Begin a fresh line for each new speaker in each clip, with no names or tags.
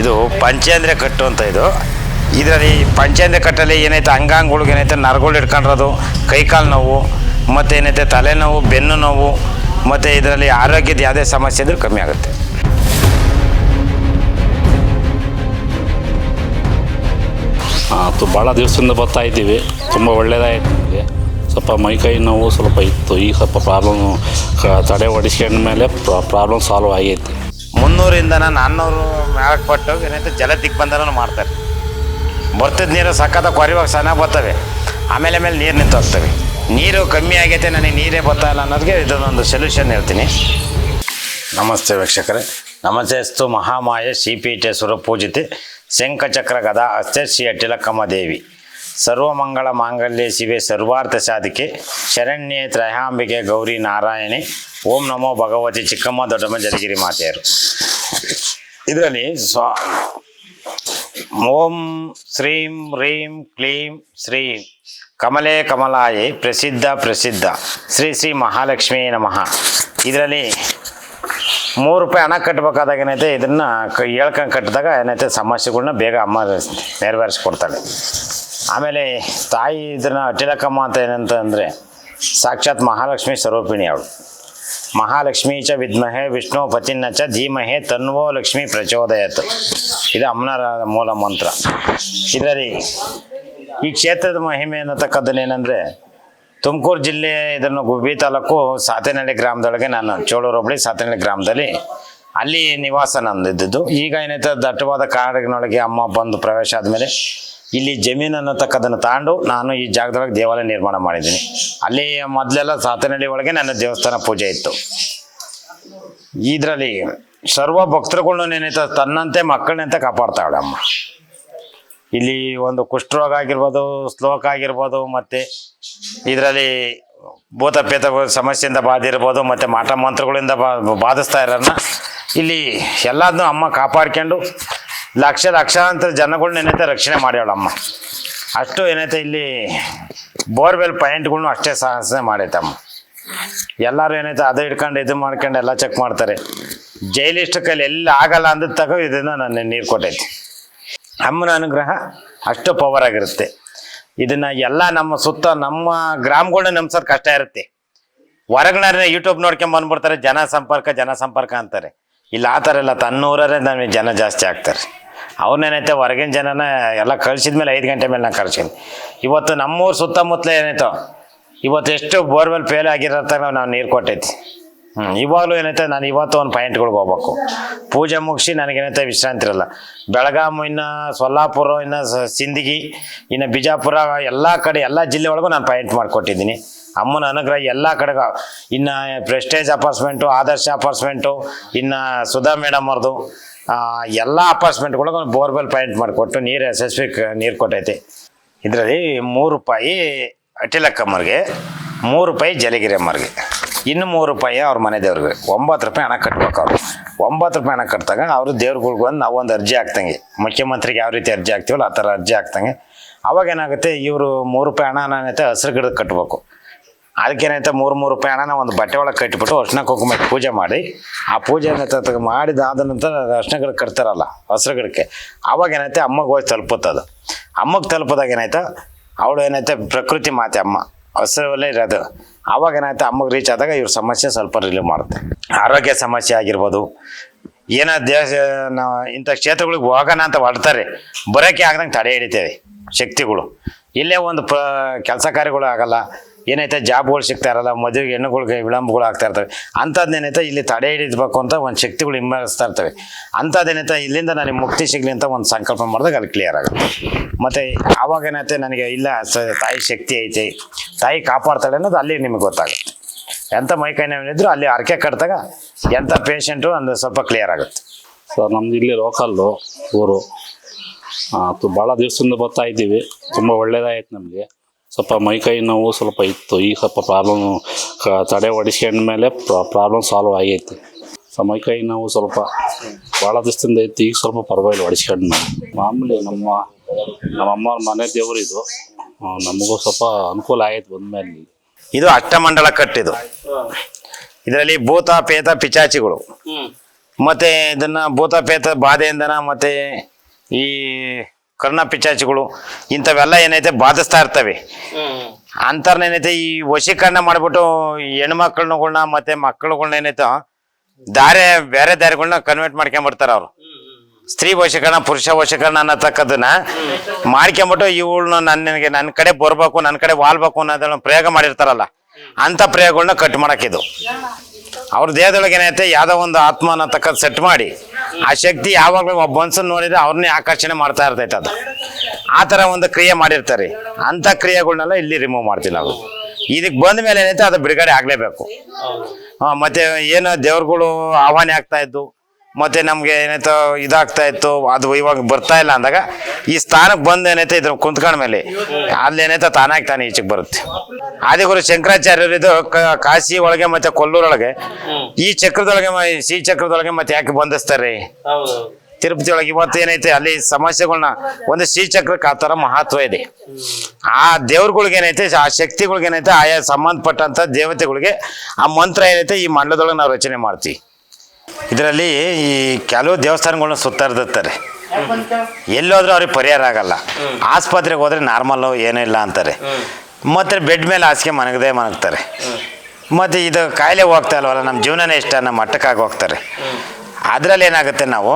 ಇದು ಪಂಚೇಂದ್ರ ಕಟ್ಟು ಅಂತ ಇದು. ಇದರಲ್ಲಿ ಪಂಚೇಂದ್ರ ಕಟ್ಟಲ್ಲಿ ಏನೈತೆ ಅಂಗಾಂಗಗಳಿಗೆ ಏನೈತೆ ನರಗಳು ಹಿಡ್ಕೊಂಡಿರೋದು ಕೈಕಾಲು ನೋವು, ಮತ್ತು ಏನೈತೆ ತಲೆನೋವು ಬೆನ್ನು ನೋವು, ಮತ್ತು ಇದರಲ್ಲಿ ಆರೋಗ್ಯದ ಯಾವುದೇ ಸಮಸ್ಯೆ ಇದ್ರೂ ಕಮ್ಮಿ ಆಗುತ್ತೆ.
ಅದು ಭಾಳ ದಿವಸದಿಂದ ಬರ್ತಾ ಇದ್ದೀವಿ. ತುಂಬ ಒಳ್ಳೆಯದಾಯಿತು ನಮಗೆ. ಸ್ವಲ್ಪ ಮೈಕೈ ನೋವು ಸ್ವಲ್ಪ ಇತ್ತು. ಈಗ ಸ್ವಲ್ಪ ಪ್ರಾಬ್ಲಮ್ ತಡೆ ಹೊಡಿಸ್ಕೊಂಡ ಮೇಲೆ ಪ್ರಾಬ್ಲಮ್ ಸಾಲ್ವ್ ಆಗೈತಿ.
ಮುನ್ನೂರಿಂದ ನಾನ್ನೂರು ಮ್ಯಾಲಕ್ಕೆ ಪಟ್ಟು ಏನೈತೆ ಜಲ ದಿಗ್ಬಂಧನ ಮಾಡ್ತಾರೆ. ಬರ್ತದ ನೀರು ಸಖತ್ತ ಕೊರಿವಾಗ ಸಣ್ಣ ಬರ್ತವೆ. ಆಮೇಲೆ ಆಮೇಲೆ ನೀರು ನಿಂತು ಹೋಗ್ತವೆ. ನೀರು ಕಮ್ಮಿ ಆಗೈತೆ, ನನಗೆ ನೀರೇ ಬರ್ತಾ ಇಲ್ಲ ಅನ್ನೋದಕ್ಕೆ ಇದೊಂದು ಸೊಲ್ಯೂಷನ್ ಹೇಳ್ತೀನಿ. ನಮಸ್ತೆ ವೀಕ್ಷಕರೇ. ನಮಸ್ತೆ ಅಸ್ತು ಮಹಾಮಾಯ ಶ್ರೀಪೀಠೇಶ್ವರ ಪೂಜಿತೆ ಶಂಖಚಕ್ರ ಗದಾ ಅಸ್ತೆ ಶ್ರೀ ಅಟ್ಟಿಲಕ್ಕಮ್ಮ ದೇವಿ. ಸರ್ವಮಂಗಳ ಮಾಂಗಲ್ಯ ಶಿವೆ ಸರ್ವಾರ್ಥ ಸಾಧಿಕೆ. ಶರಣ್ಯೆ ತ್ರಯಾಂಬಿಕೆ ಗೌರಿ ನಾರಾಯಣಿ. ಓಂ ನಮೋ ಭಗವತಿ ಚಿಕ್ಕಮ್ಮ ದೊಡ್ಡಮ್ಮ ಜಲಗಿರಿ ಮಾತೆಯರು. ಇದರಲ್ಲಿ ಸ್ವ ಓಂ ಶ್ರೀಂ ಹ್ರೀಂ ಕ್ಲೀಂ ಶ್ರೀಂ ಕಮಲೆ ಕಮಲಾಯಿ ಪ್ರಸಿದ್ಧ ಪ್ರಸಿದ್ಧ ಶ್ರೀ ಶ್ರೀ ಮಹಾಲಕ್ಷ್ಮೀ ನಮಃ. ಇದರಲ್ಲಿ ಮೂರು ರೂಪಾಯಿ ಹಣ ಕಟ್ಟಬೇಕಾದಾಗ ಏನೈತೆ, ಇದನ್ನು ಹೇಳ್ಕೊಂಡು ಕಟ್ಟಿದಾಗ ಏನೈತೆ ಸಮಸ್ಯೆಗಳನ್ನ ಬೇಗ ಅಮ್ಮ ನೆರವೇರಿಸ್ಕೊಡ್ತಾಳೆ. ಆಮೇಲೆ ತಾಯಿ ಇದನ್ನು ಅಟಿಲಕಮ್ಮ ಅಂತ ಏನಂತ ಅಂದರೆ ಸಾಕ್ಷಾತ್ ಮಹಾಲಕ್ಷ್ಮಿ ಸ್ವರೂಪಿಣಿ ಅವಳು. ಮಹಾಲಕ್ಷ್ಮೀ ಚ ವಿದ್ಮಹೆ ವಿಷ್ಣು ಪತಿನ್ನ ಚ ಧೀಮಹೆ ತನ್ವೋ ಲಕ್ಷ್ಮಿ ಪ್ರಚೋದಯತ್. ಇದು ಅಮ್ಮನರ ಮೂಲ ಮಂತ್ರ. ಇದರಲ್ಲಿ ಈ ಕ್ಷೇತ್ರದ ಮಹಿಮೆ ಅನ್ನತಕ್ಕದ್ದನ್ನು ಏನಂದರೆ ತುಮಕೂರು ಜಿಲ್ಲೆ ಇದನ್ನು ಗುಬ್ಬಿ ತಾಲೂಕು ಸಾತೇನಹಳ್ಳಿ ಗ್ರಾಮದೊಳಗೆ ನಾನು ಚೋಳೂರು ಹೋಬಳಿ ಸಾತೇನಹಳ್ಳಿ ಗ್ರಾಮದಲ್ಲಿ ಅಲ್ಲಿ ನಿವಾಸ ನಂದಿದ್ದು ಈಗ ಏನೈತೆ ದಟ್ಟವಾದ ಕಾಡಿನೊಳಗೆ ಅಮ್ಮ ಬಂದು ಪ್ರವೇಶ ಆದಮೇಲೆ ಇಲ್ಲಿ ಜಮೀನು ಅನ್ನತಕ್ಕದನ್ನು ತಗೊಂಡು ನಾನು ಈ ಜಾಗದೊಳಗೆ ದೇವಾಲಯ ನಿರ್ಮಾಣ ಮಾಡಿದ್ದೀನಿ. ಅಲ್ಲಿ ಮೊದಲೆಲ್ಲ ಸಾತನಹಳ್ಳಿ ಒಳಗೆ ನನ್ನ ದೇವಸ್ಥಾನ ಪೂಜೆ ಇತ್ತು. ಇದರಲ್ಲಿ ಸರ್ವ ಭಕ್ತರುಗಳ್ನ ಏನೈತೆ ತನ್ನಂತೆ ಮಕ್ಕಳನ್ನಂತೆ ಕಾಪಾಡ್ತಾಳೆ ಅಮ್ಮ. ಇಲ್ಲಿ ಒಂದು ಕುಷ್ಠರೋಗ ಆಗಿರ್ಬೋದು, ಶ್ಲೋಕ ಆಗಿರ್ಬೋದು, ಮತ್ತು ಇದರಲ್ಲಿ ಭೂತ ಪೇತ ಸಮಸ್ಯೆಯಿಂದ ಬಾಧಿರ್ಬೋದು, ಮತ್ತು ಮಾಟ ಮಂತ್ರಗಳಿಂದ ಬಾ, ಬಾಧಿಸ್ತಾ ಇರೋನ್ನ ಇಲ್ಲಿ ಎಲ್ಲದನ್ನೂ ಅಮ್ಮ ಕಾಪಾಡ್ಕೊಂಡು ಲಕ್ಷ, ಲಕ್ಷಾಂತರ ಜನಗಳ್ನ ಏನೈತೆ ರಕ್ಷಣೆ ಮಾಡ್ಯಾವಳಮ್ಮ ಅಷ್ಟು ಏನೈತೆ ಇಲ್ಲಿ ಬೋರ್ವೆಲ್ ಪಾಯಿಂಟ್ಗಳ್ನು ಅಷ್ಟೇ ಸಾಹಸನೆ ಮಾಡೈತಮ್ಮ. ಎಲ್ಲರೂ ಏನೈತೆ ಅದು ಹಿಡ್ಕೊಂಡು ಇದು ಮಾಡ್ಕೊಂಡು ಎಲ್ಲ ಚೆಕ್ ಮಾಡ್ತಾರೆ. ಜೈಲಿಷ್ಟು ಕೈಲಿ ಎಲ್ಲಿ ಆಗಲ್ಲ ಅಂದ ತಗೋ ಇದನ್ನು ನನ್ನ ನೀರು ಕೊಟ್ಟೈತಿ. ಅಮ್ಮನ ಅನುಗ್ರಹ ಅಷ್ಟು ಪವರ್ ಆಗಿರುತ್ತೆ. ಇದನ್ನ ಎಲ್ಲ ನಮ್ಮ ಸುತ್ತ ನಮ್ಮ ಗ್ರಾಮಗಳನ್ನ ನಂಬ್ಸೋದು ಕಷ್ಟ ಇರುತ್ತೆ. ಹೊರಗಡೆ ಯೂಟ್ಯೂಬ್ ನೋಡ್ಕೊಂಡ್ ಬಂದ್ಬಿಡ್ತಾರೆ, ಜನ ಸಂಪರ್ಕ ಜನ ಸಂಪರ್ಕ ಅಂತಾರೆ. ಇಲ್ಲ, ಆ ಥರ ಎಲ್ಲ ತನ್ನೂರೇ ನಮಗೆ ಜನ ಜಾಸ್ತಿ ಆಗ್ತಾರೆ. ಅವ್ರನ್ನೇನೈತೆ ಹೊರಗಿನ ಜನನ ಎಲ್ಲ ಕಳ್ಸಿದ ಮೇಲೆ ಐದು ಗಂಟೆ ಮೇಲೆ ನಾನು ಕಳ್ಸೀನಿ. ಇವತ್ತು ನಮ್ಮೂರು ಸುತ್ತಮುತ್ತಲೇ ಏನಾಯ್ತು ಇವತ್ತು ಎಷ್ಟು ಬೋರ್ವೆಲ್ ಫೇಲ್ ಆಗಿರತ್ತಾಗ ನಾವು ನೀರು ಕೊಟ್ಟೈತಿ ಹ್ಞೂ ಇವಾಗಲೂ ಏನೈತೆ, ನಾನು ಇವತ್ತು ಒಂದು ಪಾಯಿಂಟ್ಗಳಿಗೆ ಹೋಗ್ಬೇಕು. ಪೂಜೆ ಮುಗಿಸಿ ನನಗೇನೈತೆ ವಿಶ್ರಾಂತಿ ಇರಲ್ಲ. ಬೆಳಗಾಂ ಇನ್ನು ಸೊಲ್ಲಾಪುರ, ಇನ್ನು ಸಿಂದಗಿ, ಇನ್ನು ಬಿಜಾಪುರ, ಎಲ್ಲ ಕಡೆ, ಎಲ್ಲ ಜಿಲ್ಲೆ ಒಳಗೂ ನಾನು ಪಾಯಿಂಟ್ ಮಾಡಿಕೊಟ್ಟಿದ್ದೀನಿ. ಅಮ್ಮನ ಅನುಗ್ರಹ ಎಲ್ಲ ಕಡೆಗ. ಇನ್ನು ಪ್ರೆಸ್ಟೇಜ್ ಅಪಾರ್ಟ್ಸ್ಮೆಂಟು ಆದರ್ಶ ಅಪಾರ್ಟ್ಸ್ಮೆಂಟು ಇನ್ನು ಸುಧಾ ಮೇಡಮ್ ಅವ್ರದ್ದು ಎಲ್ಲ ಅಪಾರ್ಟ್ಸ್ಮೆಂಟ್ಗಳಿಗೂ ಬೋರ್ವೆಲ್ ಪಾಯಿಂಟ್ ಮಾಡಿಕೊಟ್ಟು ನೀರು ಪಿ ನೀರು ಕೊಟ್ಟೈತಿ. ಇದರಲ್ಲಿ ಮೂರು ರೂಪಾಯಿ ಅಟಿಲಕ್ಕಮ್ಮರಿಗೆ ಮೂರು ರೂಪಾಯಿ ಜಲಗಿರಿ ಅಮ್ಮರಿಗೆ. ಇನ್ನು ಮೂರು ರೂಪಾಯಿ ಅವ್ರ ಮನೆ ದೇವ್ರಿಗೆ. ಒಂಬತ್ತು ರೂಪಾಯಿ ಹಣ ಕಟ್ಬೇಕು ಅವರು. ಒಂಬತ್ತು ರೂಪಾಯಿ ಹಣ ಕಟ್ಟಿದಾಗ ಅವರು ದೇವ್ರುಗಳ್ಗೆ ಒಂದು ಅರ್ಜಿ ಹಾಕ್ತಂಗೆ. ಮುಖ್ಯಮಂತ್ರಿಗೆ ಯಾವ ರೀತಿ ಅರ್ಜಿ ಹಾಕ್ತೀವಲ್ಲ ಆ ಥರ ಅರ್ಜಿ ಹಾಕ್ತಂಗೆ. ಅವಾಗ ಏನಾಗುತ್ತೆ, ಇವರು ಮೂರು ರೂಪಾಯಿ ಹಣ ಏನೈತೆ ಹಸಿರು ಗಿಡಕ್ಕೆ ಕಟ್ಟಬೇಕು ಅದಕ್ಕೇನೈತೆ ಮೂರು ಮೂರು ರೂಪಾಯಿ ಹಣನ ಒಂದು ಬಟ್ಟೆ ಒಳಗೆ ಕಟ್ಟಿಬಿಟ್ಟು ಅರ್ಶನ ಕುಂಕುಮ ಪೂಜೆ ಮಾಡಿ. ಆ ಪೂಜೆ ತಗ ಮಾಡಿದಾದ ನಂತರ ಅರ್ಶನಗಳಿಗೆ ಕಟ್ತಾರಲ್ಲ ಹಸಿರು ಗಿಡಕ್ಕೆ ಅವಾಗ ಏನೈತೆ ಅಮ್ಮಗೆ ಹೋಗಿ ತಲುಪುತ್ತದು. ಅಮ್ಮಗೆ ತಲುಪಿದಾಗ ಏನಾಯ್ತು ಅವಳು ಏನೈತೆ, ಪ್ರಕೃತಿ ಮಾತೆ ಅಮ್ಮ, ಹಸಿರಲ್ಲೇ ಇರೋದು. ಅವಾಗ ಏನಾಯ್ತು ಅಮ್ಮಗೆ ರೀಚ್ ಆದಾಗ ಇವ್ರ ಸಮಸ್ಯೆ ಸ್ವಲ್ಪ ರಿಲೀವ್ ಮಾಡುತ್ತೆ. ಆರೋಗ್ಯ ಸಮಸ್ಯೆ ಆಗಿರ್ಬೋದು. ಏನೋ ದೇಶ ನಾವು ಇಂಥ ಕ್ಷೇತ್ರಗಳಿಗೆ ಹೋಗೋಣ ಅಂತ ಹೊರಡ್ತಾರೆ. ಬರೋಕೆ ಆಗದಂಗೆ ತಡೆ ಹಿಡಿತೇವೆ ಶಕ್ತಿಗಳು. ಇಲ್ಲೇ ಒಂದು ಪ, ಕೆಲಸ ಕಾರ್ಯಗಳು ಆಗಲ್ಲ. ಏನೈತೆ ಜಾಬ್ಗಳು ಸಿಗ್ತಾ ಇರಲ್ಲ, ಮದುವೆಗೆ ಹೆಣ್ಣುಗಳಿಗೆ ವಿಳಂಬಗಳು ಆಗ್ತಾ ಇರ್ತವೆ. ಅಂಥದ್ದೇನೈತೆ ಇಲ್ಲಿ ತಡೆ ಹಿಡಿದ್ಬೇಕು ಅಂತ ಒಂದು ಶಕ್ತಿಗಳು ಹಿಂಬರಿಸ್ತಾ ಇರ್ತವೆ. ಅಂಥದ್ದೇನೈತೆ ಇಲ್ಲಿಂದ ನನಗೆ ಮುಕ್ತಿ ಸಿಗಲಿ ಅಂತ ಒಂದು ಸಂಕಲ್ಪ ಮಾಡಿದಾಗ ಅಲ್ಲಿ ಕ್ಲಿಯರ್ ಆಗುತ್ತೆ. ಮತ್ತು ಆವಾಗ ಏನೈತೆ ನನಗೆ ಇಲ್ಲ ತಾಯಿ ಶಕ್ತಿ ಐತೆ, ತಾಯಿ ಕಾಪಾಡ್ತಾಳೆ ಅನ್ನೋದು ಅಲ್ಲಿ ನಿಮಗೆ ಗೊತ್ತಾಗುತ್ತೆ. ಎಂಥ ಮೈಕೈ ನೋವಿದ್ರು ಅಲ್ಲಿ ಅರಕೆ ಕಟ್ಟಿದಾಗ ಎಂಥ ಪೇಷಂಟು ಒಂದು ಸ್ವಲ್ಪ ಕ್ಲಿಯರ್ ಆಗುತ್ತೆ.
ಸರ್, ನಮ್ದು ಇಲ್ಲಿ ಲೋಕಲ್ಲು ಊರು. ಭಾಳ ದಿವಸದಿಂದ ಬರ್ತಾ ಇದ್ದೀವಿ. ತುಂಬ ಒಳ್ಳೆಯದಾಯ್ತು ನಮಗೆ. ಸ್ವಲ್ಪ ಮೈಕೈ ನೋವು ಸ್ವಲ್ಪ ಇತ್ತು. ಈಗ ಸ್ವಲ್ಪ ಪ್ರಾಬ್ಲಮ್ ತಡೆ ಹೊಡಿಸ್ಕೊಂಡ ಮೇಲೆ ಪ್ರಾಬ್ಲಮ್ ಸಾಲ್ವ್ ಆಗೈತಿ. ಸೊ ಮೈಕೈ ನೋವು ಸ್ವಲ್ಪ ಭಾಳ ದಿವಸದಿಂದ ಇತ್ತು. ಈಗ ಸ್ವಲ್ಪ ಪರವಾಗಿಲ್ಲ ಹೊಡಿಸ್ಕೊಂಡು ಮಾಮೂಲಿ ನಮ್ಮ ನಮ್ಮ ಅಮ್ಮವ್ರ ಮನೆ ದೇವರು ಇದು ನಮಗೂ ಸ್ವಲ್ಪ ಅನುಕೂಲ ಆಗೈತೆ ಬಂದ್ಮೇಲೆ.
ಇದು ಅಷ್ಟಮಂಡಲ ಕಟ್ಟಿದು ಇದರಲ್ಲಿ ಭೂತ ಪೇತ ಪಿಚಾಚಿಗಳು ಮತ್ತೆ ಇದನ್ನ ಭೂತ ಪೇತ ಬಾಧೆಯಿಂದನ ಮತ್ತೆ ಈ ಕರ್ಣ ಪಿಚಾಚಿಗಳು ಇಂಥವೆಲ್ಲ ಏನೈತೆ ಬಾಧಿಸ್ತಾ ಇರ್ತವೆ. ಅಂತರ್ನ ಏನೈತೆ ಈ ವಶೀಕರಣ ಮಾಡಿಬಿಟ್ಟು ಹೆಣ್ಮಕ್ಳನ್ನ ಮತ್ತೆ ಮಕ್ಕಳುಗಳನ್ನ ಏನೈತೆ, ದಾರೆ ಬೇರೆ ದಾರಿಗಳನ್ನ ಕನ್ವರ್ಟ್ ಮಾಡ್ಕೊಂಬಿಡ್ತಾರೆ ಅವರು. ಸ್ತ್ರೀ ವಶೀಕರಣ, ಪುರುಷ ವಶೀಕರಣ ಅನ್ನತಕ್ಕದನ್ನ ಮಾಡ್ಕೊಂಬಿಟ್ಟು ಇವಳನ್ನ ನನಗೆ ನನ್ನ ಕಡೆ ಬರ್ಬೇಕು ನನ್ನ ಕಡೆ ವಾಲ್ಬೇಕು ಅನ್ನೋದನ್ನ ಪ್ರಯೋಗ ಮಾಡಿರ್ತಾರಲ್ಲ ಅಂತ ಪ್ರಯೋಗಗಳನ್ನ ಕಟ್ ಮಾಡೋಕ್ಕಿದು ಅವ್ರ ದೇಹದೊಳಗೆ ಏನೈತೆ, ಯಾವುದೋ ಒಂದು ಆತ್ಮ ಅನ್ನತಕ್ಕದ್ದು ಸೆಟ್ ಮಾಡಿ ಆ ಶಕ್ತಿ ಯಾವಾಗಲೂ ಒಬ್ಬ ಮನ್ಸನ್ ನೋಡಿದ್ರೆ ಅವ್ರನ್ನೇ ಆಕರ್ಷಣೆ ಮಾಡ್ತಾ ಇರ್ತೈತೆ ಅದು. ಆ ಥರ ಒಂದು ಕ್ರಿಯೆ ಮಾಡಿರ್ತಾರೆ. ಅಂತ ಕ್ರಿಯೆಗಳನ್ನೆಲ್ಲ ಇಲ್ಲಿ ರಿಮೂವ್ ಮಾಡ್ತೀವಿ ನಾವು. ಇದಕ್ಕೆ ಬಂದ ಮೇಲೆ ಏನೈತೆ ಅದು ಬಿಡುಗಡೆ ಆಗಲೇಬೇಕು. ಮತ್ತೆ ಏನು ದೇವ್ರುಗಳು ಆಹ್ವಾನ ಆಗ್ತಾ ಇದ್ದು ಮತ್ತೆ ನಮ್ಗೆ ಏನಾಯ್ತು ಇದಾಗ್ತಾ ಇತ್ತು, ಅದು ಇವಾಗ ಬರ್ತಾ ಇಲ್ಲ ಅಂದಾಗ ಈ ಸ್ಥಾನಕ್ಕೆ ಬಂದ ಏನೈತೆ ಇದ್ರ ಕುಂತ್ಕೊಂಡ ಮೇಲೆ, ಅಲ್ಲಿ ಏನೈತೆ ತಾನಾಗಿ ತಾನೇ ಈಚೆಗೆ ಬರುತ್ತೆ. ಆದಿಗುರು ಶಂಕರಾಚಾರ್ಯರು ಇದು ಕಾಶಿ ಒಳಗೆ ಮತ್ತೆ ಕೊಲ್ಲೂರೊಳಗೆ, ಈ ಚಕ್ರದೊಳಗೆ ಶ್ರೀ ಚಕ್ರದೊಳಗೆ ಮತ್ತೆ ಯಾಕೆ ಬಂಧಿಸ್ತಾರೆ? ತಿರುಪತಿ ಒಳಗೆ ಇವತ್ತು ಏನೈತೆ ಅಲ್ಲಿ ಸಮಸ್ಯೆಗಳನ್ನ ಒಂದು ಶ್ರೀಚಕ್ರಕ್ಕೆ ಆ ಥರ ಮಹತ್ವ ಇದೆ. ಆ ದೇವ್ರಗಳಿಗೇನೈತೆ ಆ ಶಕ್ತಿಗಳಿಗೆ ಏನೈತೆ ಆಯಾ ಸಂಬಂಧಪಟ್ಟಂತ ದೇವತೆಗಳಿಗೆ ಆ ಮಂತ್ರ ಏನೈತೆ ಈ ಮಂಡಲದೊಳಗೆ ನಾವು ರಚನೆ ಮಾಡ್ತೀವಿ. ಇದರಲ್ಲಿ ಈ ಕೆಲವು ದೇವಸ್ಥಾನಗಳನ್ನ ಸುತ್ತಾರ್ದಿರ್ತಾರೆ ಎಲ್ಲೋದ್ರೂ ಅವ್ರಿಗೆ ಪರಿಹಾರ ಆಗಲ್ಲ. ಆಸ್ಪತ್ರೆಗೆ ಹೋದ್ರೆ ನಾರ್ಮಲ್ಲು ಏನೂ ಇಲ್ಲ ಅಂತಾರೆ. ಮತ್ತೆ ಬೆಡ್ ಮೇಲೆ ಹಾಸಿಗೆ ಮನಗದೇ ಮನಗ್ತಾರೆ. ಮತ್ತು ಇದು ಕಾಯಿಲೆ ಹೋಗ್ತಾ ಇಲ್ವಲ್ಲ ನಮ್ಮ ಜೀವನನೇ ಇಷ್ಟ, ನಮ್ಮ ಮಟ್ಟಕ್ಕಾಗಿ ಹೋಗ್ತಾರೆ. ಅದರಲ್ಲಿ ಏನಾಗುತ್ತೆ ನಾವು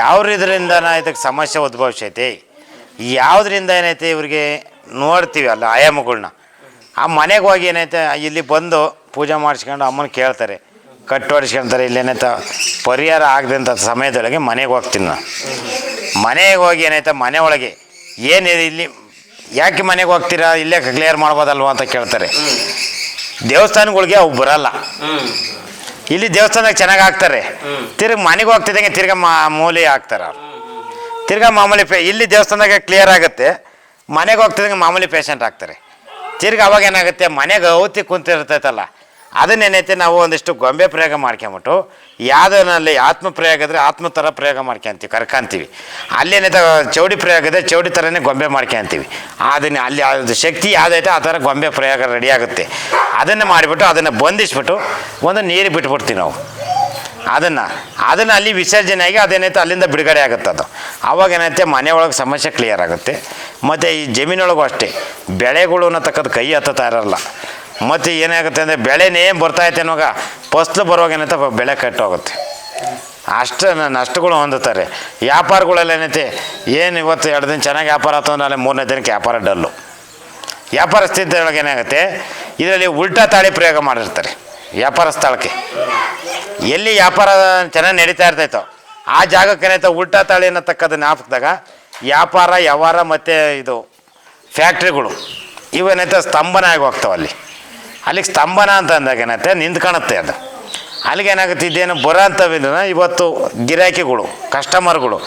ಯಾವ ಇದರಿಂದ ಇದಕ್ಕೆ ಸಮಸ್ಯೆ ಉದ್ಭವಿಸೈತಿ ಯಾವುದರಿಂದ ಏನೈತೆ ಇವ್ರಿಗೆ ನೋಡ್ತೀವಿ ಅಲ್ಲ, ಆಯಾಮಗಳ್ನ. ಆ ಮನೆಗೆ ಹೋಗಿ ಏನೈತೆ, ಇಲ್ಲಿ ಬಂದು ಪೂಜೆ ಮಾಡಿಸ್ಕೊಂಡು ಅಮ್ಮನ ಕೇಳ್ತಾರೆ ಕಟ್ಟು ಹೊಡಿಸ್ಕೊಂತಾರೆ ಇಲ್ಲೇನೈತೆ ಪರಿಹಾರ ಆಗದಂಥ ಸಮಯದೊಳಗೆ ಮನೆಗೆ ಹೋಗ್ತೀನಿ ನಾನು. ಮನೆಗೆ ಹೋಗಿ ಏನೈತೆ ಮನೆ ಒಳಗೆ ಏನಿದೆ ಇಲ್ಲಿ, ಯಾಕೆ ಮನೆಗೆ ಹೋಗ್ತೀರಾ, ಇಲ್ಲೇ ಕ್ಲಿಯರ್ ಮಾಡ್ಬೋದಲ್ವ ಅಂತ ಕೇಳ್ತಾರೆ. ದೇವಸ್ಥಾನಗಳಿಗೆ ಅವು ಬರಲ್ಲ. ಇಲ್ಲಿ ದೇವಸ್ಥಾನದಾಗ ಚೆನ್ನಾಗಿ ಹಾಕ್ತಾರೆ. ತಿರ್ಗಿ ಮನೆಗೆ ಹೋಗ್ತಿದ್ದಂಗೆ ತಿರ್ಗಾ ಮಾಮೂಲಿ ಹಾಕ್ತಾರೆ ಅವ್ರು. ತಿರ್ಗಾ ಮಾಮೂಲಿ ಪೇ, ಇಲ್ಲಿ ದೇವಸ್ಥಾನದಾಗ ಕ್ಲಿಯರ್ ಆಗುತ್ತೆ, ಮನೆಗೆ ಹೋಗ್ತಿದ್ದಂಗೆ ಮಾಮೂಲಿ ಪೇಷಂಟ್ ಆಗ್ತಾರೆ ತಿರ್ಗಿ ಅವಾಗ ಏನಾಗುತ್ತೆ, ಮನೆಗೆ ಔತಿ ಕುಂತಿರ್ತೈತಲ್ಲ ಅದನ್ನೇನೈತೆ ನಾವು ಒಂದಿಷ್ಟು ಗೊಂಬೆ ಪ್ರಯೋಗ ಮಾಡ್ಕೊಂಬಿಟ್ಟು ಯಾವುದರಲ್ಲಿ ಆತ್ಮ ಪ್ರಯೋಗ ಇದ್ರೆ ಆತ್ಮ ಥರ ಪ್ರಯೋಗ ಮಾಡ್ಕೊಂತೀವಿ, ಕರ್ಕೊಂತೀವಿ. ಅಲ್ಲೇನೈತೆ ಚೌಡಿ ಪ್ರಯೋಗ ಇದೆ ಚೌಡಿ ಥರನೇ ಗೊಂಬೆ ಮಾಡ್ಕೊಂತೀವಿ. ಅದನ್ನು ಅಲ್ಲಿ ಅದು ಶಕ್ತಿ ಯಾವುದೈತೆ ಆ ಥರ ಗೊಂಬೆ ಪ್ರಯೋಗ ರೆಡಿ ಆಗುತ್ತೆ. ಅದನ್ನು ಮಾಡಿಬಿಟ್ಟು ಅದನ್ನು ಬಂಧಿಸ್ಬಿಟ್ಟು ಒಂದು ನೀರು ಬಿಟ್ಬಿಡ್ತೀವಿ ನಾವು. ಅದನ್ನು ಅದನ್ನು ಅಲ್ಲಿ ವಿಸರ್ಜನೆ ಆಗಿ ಅದೇನೈತೆ ಅಲ್ಲಿಂದ ಬಿಡುಗಡೆ ಆಗುತ್ತೆ ಅದು. ಅವಾಗ ಏನೈತೆ, ಮನೆಯೊಳಗೆ ಸಮಸ್ಯೆ ಕ್ಲಿಯರ್ ಆಗುತ್ತೆ. ಮತ್ತು ಈ ಜಮೀನೊಳಗೂ ಅಷ್ಟೇ, ಬೆಳೆಗಳು ಅನ್ನತಕ್ಕದ್ದು ಕೈ ಹತ್ತತಾ ಇರಲ್ಲ. ಮತ್ತು ಏನಾಗುತ್ತೆ ಅಂದರೆ ಬೆಳೆನೇ ಬರ್ತೈತೆ ಅನ್ನೋವಾಗ ಫಸ್ಲು ಬರುವಾಗ ಏನೈತೆ ಬೆಳೆ ಕಟ್ಟೋಗುತ್ತೆ. ಅಷ್ಟು ನಷ್ಟಗಳು ಹೊಂದುತ್ತಾರೆ. ವ್ಯಾಪಾರಗಳೆಲ್ಲ ಏನೈತೆ, ಏನು ಇವತ್ತು ಎರಡು ದಿನ ಚೆನ್ನಾಗಿ ವ್ಯಾಪಾರ ಆಯ್ತು ಅಂದ್ರೆ ಅಲ್ಲಿ ಮೂರನೇ ದಿನಕ್ಕೆ ವ್ಯಾಪಾರ ಡಲ್ಲು. ವ್ಯಾಪಾರ ಸ್ಥಿತಿಯೊಳಗೆ ಏನಾಗುತ್ತೆ, ಇದರಲ್ಲಿ ಉಲ್ಟಾ ತಾಳಿ ಪ್ರಯೋಗ ಮಾಡಿರ್ತಾರೆ ವ್ಯಾಪಾರ ಸ್ಥಳಕ್ಕೆ ಎಲ್ಲಿ ವ್ಯಾಪಾರ ಚೆನ್ನಾಗಿ ನಡೀತಾ ಇರ್ತೈತೋ, ಆ ಜಾಗಕ್ಕೆ ಏನೈತೆ ಉಲ್ಟಾ ತಾಳಿ ಅನ್ನತಕ್ಕದನ್ನ ಹಾಕಿದಾಗ ವ್ಯಾಪಾರ, ವ್ಯವಹಾರ ಮತ್ತು ಇದು ಫ್ಯಾಕ್ಟ್ರಿಗಳು ಇವೇನೈತೆ ಸ್ತಂಭನ ಆಗಿ ಹೋಗ್ತಾವೆ ಅಲ್ಲಿ ಅಲ್ಲಿಗೆ ಸ್ತಂಭನ ಅಂತ ಅಂದಾಗ ಏನೈತೆ ನಿಂತ್ಕೊಳುತ್ತೆ ಅದು. ಅಲ್ಲಿಗೆ ಏನಾಗುತ್ತೆ? ಇದೇನು ಬರೋ ಅಂಥವಿಲ್ಲ ಇವತ್ತು ಗಿರಾಕಿಗಳು ಕಸ್ಟಮರ್ಗಳು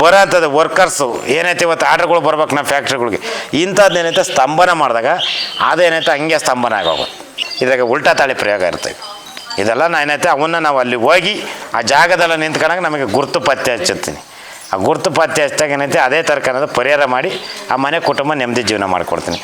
ಬರೋ ಅಂಥದ್ದು ವರ್ಕರ್ಸು ಏನೈತೆ ಇವತ್ತು ಆರ್ಡ್ರ್ಗಳು ಬರ್ಬೇಕು ನಮ್ಮ ಫ್ಯಾಕ್ಟ್ರಿಗಳಿಗೆ ಇಂಥದ್ದೇನೈತೆ ಸ್ತಂಭನ ಮಾಡಿದಾಗ ಅದೇನೈತೆ ಹಂಗೆ ಸ್ತಂಭನ ಆಗೋಗುತ್ತೆ. ಇದ್ರಾಗ ಉಲ್ಟಾ ತಾಳಿ ಪ್ರಯೋಗ ಇರ್ತದೆ ಇದೆಲ್ಲ ನಾನು ಏನೈತೆ ಅವನ್ನ ನಾವು ಅಲ್ಲಿ ಹೋಗಿ ಆ ಜಾಗದಲ್ಲ ನಿಂತ್ಕೊಂಡಾಗ ನಮಗೆ ಗುರುತು ಪತ್ತೆ ಹಚ್ಚುತ್ತೀನಿ. ಆ ಗುರುತು ಪತ್ತೆ ಹಚ್ಚಿದಾಗ ಏನೈತೆ ಅದೇ ತರಕಾರದ ಪರಿಹಾರ ಮಾಡಿ ಆ ಮನೆ ಕುಟುಂಬ ನೆಮ್ಮದಿ ಜೀವನ ಮಾಡಿಕೊಡ್ತೀನಿ.